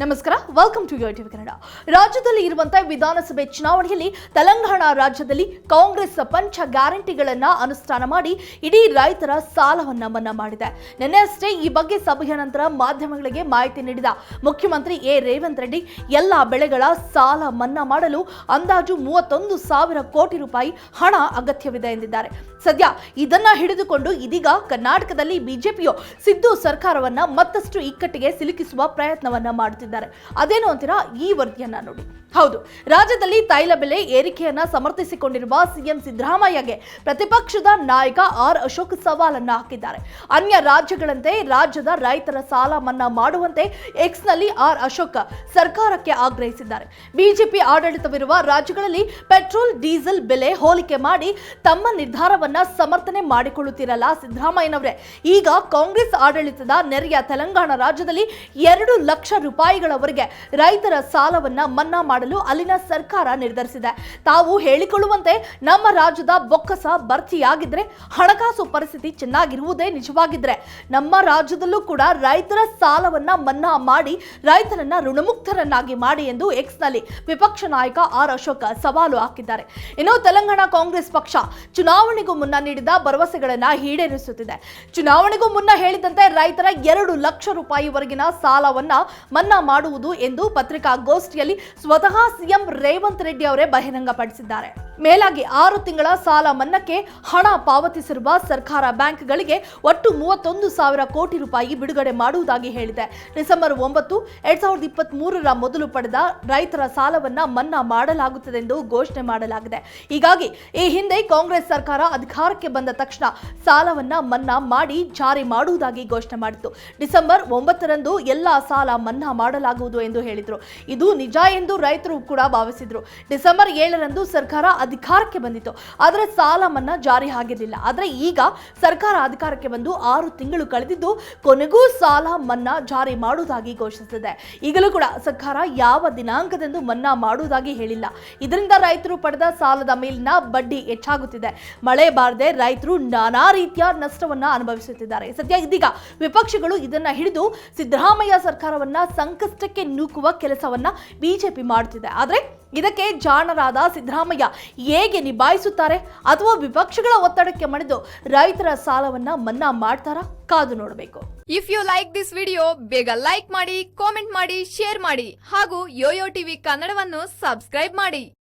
ನಮಸ್ಕಾರ welcome to TV Kannada. ರಾಜ್ಯದಲ್ಲಿ ಇರುವಂತಹ ವಿಧಾನಸಭೆ ಚುನಾವಣೆಯಲ್ಲಿ ತೆಲಂಗಾಣ ರಾಜ್ಯದಲ್ಲಿ ಕಾಂಗ್ರೆಸ್ ಪಂಚ ಗ್ಯಾರಂಟಿಗಳನ್ನ ಅನುಷ್ಠಾನ ಮಾಡಿ ಇಡೀ ರೈತರ ಸಾಲವನ್ನ ಮನ್ನಾ ಮಾಡಿದೆ. ನಿನ್ನೆ ಅಷ್ಟೇ ಈ ಬಗ್ಗೆ ಸಭೆಯ ನಂತರ ಮಾಧ್ಯಮಗಳಿಗೆ ಮಾಹಿತಿ ನೀಡಿದ ಮುಖ್ಯಮಂತ್ರಿ ಎ. ರೇವಂತ್ ರೆಡ್ಡಿ, ಎಲ್ಲ ಬೆಳೆಗಳ ಸಾಲ ಮನ್ನಾ ಮಾಡಲು ಅಂದಾಜು ಮೂವತ್ತೊಂದು ಸಾವಿರ ಕೋಟಿ ರೂಪಾಯಿ ಹಣ ಅಗತ್ಯವಿದೆ ಎಂದಿದ್ದಾರೆ. ಸದ್ಯ ಇದನ್ನ ಹಿಡಿದುಕೊಂಡು ಇದೀಗ ಕರ್ನಾಟಕದಲ್ಲಿ ಬಿಜೆಪಿಯು ಸಿದ್ದು ಸರ್ಕಾರವನ್ನ ಮತ್ತಷ್ಟು ಇಕ್ಕಟ್ಟಿಗೆ ಸಿಲುಕಿಸುವ ಪ್ರಯತ್ನವನ್ನ ಮಾಡುತ್ತಿದ್ದಾರೆ ಅದೇನು ಅಂತೀರಾ? ಈ ವರದಿಯನ್ನ ನೋಡಿ. ಹೌದು, ರಾಜ್ಯದಲ್ಲಿ ತೈಲ ಬೆಲೆ ಏರಿಕೆಯನ್ನ ಸಮರ್ಥಿಸಿಕೊಂಡಿರುವ ಸಿಎಂ ಸಿದ್ದರಾಮಯ್ಯಗೆ ಪ್ರತಿಪಕ್ಷದ ನಾಯಕ ಆರ್ ಅಶೋಕ್ ಸವಾಲನ್ನ ಹಾಕಿದ್ದಾರೆ. ಅನ್ಯ ರಾಜ್ಯಗಳಂತೆ ರಾಜ್ಯದ ರೈತರ ಸಾಲ ಮನ್ನಾ ಮಾಡುವಂತೆ ಎಕ್ಸ್ನಲ್ಲಿ ಆರ್ ಅಶೋಕ್ ಸರ್ಕಾರಕ್ಕೆ ಆಗ್ರಹಿಸಿದ್ದಾರೆ. ಬಿಜೆಪಿ ಆಡಳಿತವಿರುವ ರಾಜ್ಯಗಳಲ್ಲಿ ಪೆಟ್ರೋಲ್, ಡೀಸೆಲ್ ಬೆಲೆ ಹೋಲಿಕೆ ಮಾಡಿ ತಮ್ಮ ನಿರ್ಧಾರವನ್ನ ಸಮರ್ಥನೆ ಮಾಡಿಕೊಳ್ಳುತ್ತಿರಲ್ಲ ಸಿದ್ದರಾಮಯ್ಯನವರೇ. ಈಗ ಕಾಂಗ್ರೆಸ್ ಆಡಳಿತದ ನೆರೆಯ ತೆಲಂಗಾಣ ರಾಜ್ಯದಲ್ಲಿ ಎರಡು ಲಕ್ಷ ರೂಪಾಯಿಗಳವರೆಗೆ ರೈತರ ಸಾಲವನ್ನ ಮನ್ನಾ ಮಾಡಲು ಅಲ್ಲಿನ ಸರ್ಕಾರ ನಿರ್ಧರಿಸಿದೆ. ತಾವು ಹೇಳಿಕೊಳ್ಳುವಂತೆ ನಮ್ಮ ರಾಜ್ಯದ ಬೊಕ್ಕಸ ಭರ್ತಿಯಾಗಿದ್ರೆ ಹಣಕಾಸು ಪರಿಸ್ಥಿತಿ ಚೆನ್ನಾಗಿರುವುದೇ ನಿಜವಾಗಿದ್ರೆ ನಮ್ಮ ರಾಜ್ಯದಲ್ಲೂ ಕೂಡ ರೈತರ ಸಾಲವನ್ನ ಮನ್ನಾ ಮಾಡಿ ರೈತರನ್ನ ಋಣಮುಕ್ತರನ್ನಾಗಿ ಮಾಡಿ ಎಂದು ಎಕ್ಸ್ನಲ್ಲಿ ವಿಪಕ್ಷ ನಾಯಕ ಆರ್ ಅಶೋಕ್ ಸವಾಲು ಹಾಕಿದ್ದಾರೆ. ಇನ್ನು ತೆಲಂಗಾಣ ಕಾಂಗ್ರೆಸ್ ಪಕ್ಷ ಚುನಾವಣೆಗೂ ಮುನ್ನ ನೀಡಿದ ಭರವಸೆಗಳನ್ನ ಈಡೇರಿಸುತ್ತಿದೆ. ಚುನಾವಣೆಗೂ ಮುನ್ನ ಹೇಳಿದಂತೆ ರೈತರ ಎರಡು ಲಕ್ಷ ರೂಪಾಯಿವರೆಗಿನ ಸಾಲವನ್ನ ಮನ್ನಾ ಮಾಡುವುದು ಎಂದು ಪತ್ರಿಕಾಗೋಷ್ಠಿಯಲ್ಲಿ ಸ್ವತಃ ಸಿಎಂ ರೇವಂತ್ ರೆಡ್ಡಿ ಅವರೇ ಬಹಿರಂಗಪಡಿಸಿದ್ದಾರೆ. ಮೇಲಾಗಿ ಆರು ತಿಂಗಳ ಸಾಲ ಮನ್ನಕ್ಕೆ ಹಣ ಪಾವತಿಸಿರುವ ಸರ್ಕಾರ ಬ್ಯಾಂಕ್ಗಳಿಗೆ ಒಟ್ಟು ಮೂವತ್ತೊಂದು ಸಾವಿರ ಕೋಟಿ ರೂಪಾಯಿ ಬಿಡುಗಡೆ ಮಾಡುವುದಾಗಿ ಹೇಳಿದೆ. ಡಿಸೆಂಬರ್ ಒಂಬತ್ತು ಎರಡ್ ಸಾವಿರದ ಇಪ್ಪತ್ತ್ ಮೂರರ ಮೊದಲು ಪಡೆದ ರೈತರ ಸಾಲವನ್ನ ಮನ್ನಾ ಮಾಡಲಾಗುತ್ತದೆ ಎಂದು ಘೋಷಣೆ ಮಾಡಲಾಗಿದೆ. ಹೀಗಾಗಿ ಈ ಹಿಂದೆ ಕಾಂಗ್ರೆಸ್ ಸರ್ಕಾರ ಅಧಿಕಾರಕ್ಕೆ ಬಂದ ತಕ್ಷಣ ಸಾಲವನ್ನ ಮನ್ನಾ ಮಾಡಿ ಜಾರಿ ಮಾಡುವುದಾಗಿ ಘೋಷಣೆ ಮಾಡಿತ್ತು. ಡಿಸೆಂಬರ್ ಒಂಬತ್ತರಂದು ಎಲ್ಲ ಸಾಲ ಮನ್ನಾ ಮಾಡಲಾಗುವುದು ಎಂದು ಹೇಳಿದರು. ಇದು ನಿಜ ಎಂದು ರೈತರು ಕೂಡ ಭಾವಿಸಿದರು. ಡಿಸೆಂಬರ್ ಏಳರಂದು ಸರ್ಕಾರ ಅಧಿಕಾರಕ್ಕೆ ಬಂದಿತ್ತು. ಆದರೆ ಸಾಲ ಮನ್ನಾ ಜಾರಿ ಆಗಿರಲಿಲ್ಲ. ಆದರೆ ಈಗ ಸರ್ಕಾರ ಅಧಿಕಾರಕ್ಕೆ ಬಂದು ಆರು ತಿಂಗಳು ಕಳೆದಿದ್ದು ಕೊನೆಗೂ ಸಾಲ ಮನ್ನಾ ಜಾರಿ ಮಾಡುವುದಾಗಿ ಘೋಷಿಸಿದೆ. ಈಗಲೂ ಕೂಡ ಸರ್ಕಾರ ಯಾವ ದಿನಾಂಕದಂದು ಮನ್ನಾ ಮಾಡುವುದಾಗಿ ಹೇಳಿಲ್ಲ. ಇದರಿಂದ ರೈತರು ಪಡೆದ ಸಾಲದ ಮೇಲಿನ ಬಡ್ಡಿ ಹೆಚ್ಚಾಗುತ್ತಿದೆ. ಮಳೆ ಬಾರದೆ ರೈತರು ನಾನಾ ರೀತಿಯ ನಷ್ಟವನ್ನ ಅನುಭವಿಸುತ್ತಿದ್ದಾರೆ. ಸದ್ಯ ಇದೀಗ ವಿಪಕ್ಷಗಳು ಇದನ್ನ ಹಿಡಿದು ಸಿದ್ದರಾಮಯ್ಯ ಸರ್ಕಾರವನ್ನ ಸಂಕಷ್ಟಕ್ಕೆ ನೂಕುವ ಕೆಲಸವನ್ನ ಬಿಜೆಪಿ ಮಾಡುತ್ತಿದೆ. ಆದ್ರೆ ಇದಕ್ಕೆ ಜಾಣರಾದ ಸಿದ್ದರಾಮಯ್ಯ ಹೇಗೆ ನಿಭಾಯಿಸುತ್ತಾರೆ ಅಥವಾ ವಿಪಕ್ಷಗಳ ಒತ್ತಡಕ್ಕೆ ಮಣಿದು ರೈತರ ಸಾಲವನ್ನ ಮನ್ನಾ ಮಾಡ್ತಾರಾ ಕಾದು ನೋಡಬೇಕು. If you like this video ಬೇಗ ಲೈಕ್ ಮಾಡಿ ಕಾಮೆಂಟ್ ಮಾಡಿ ಶೇರ್ ಮಾಡಿ ಹಾಗೂ ಯೋಯೋ ಟಿವಿ ಕನ್ನಡವನ್ನು ಸಬ್ಸ್ಕ್ರೈಬ್ ಮಾಡಿ.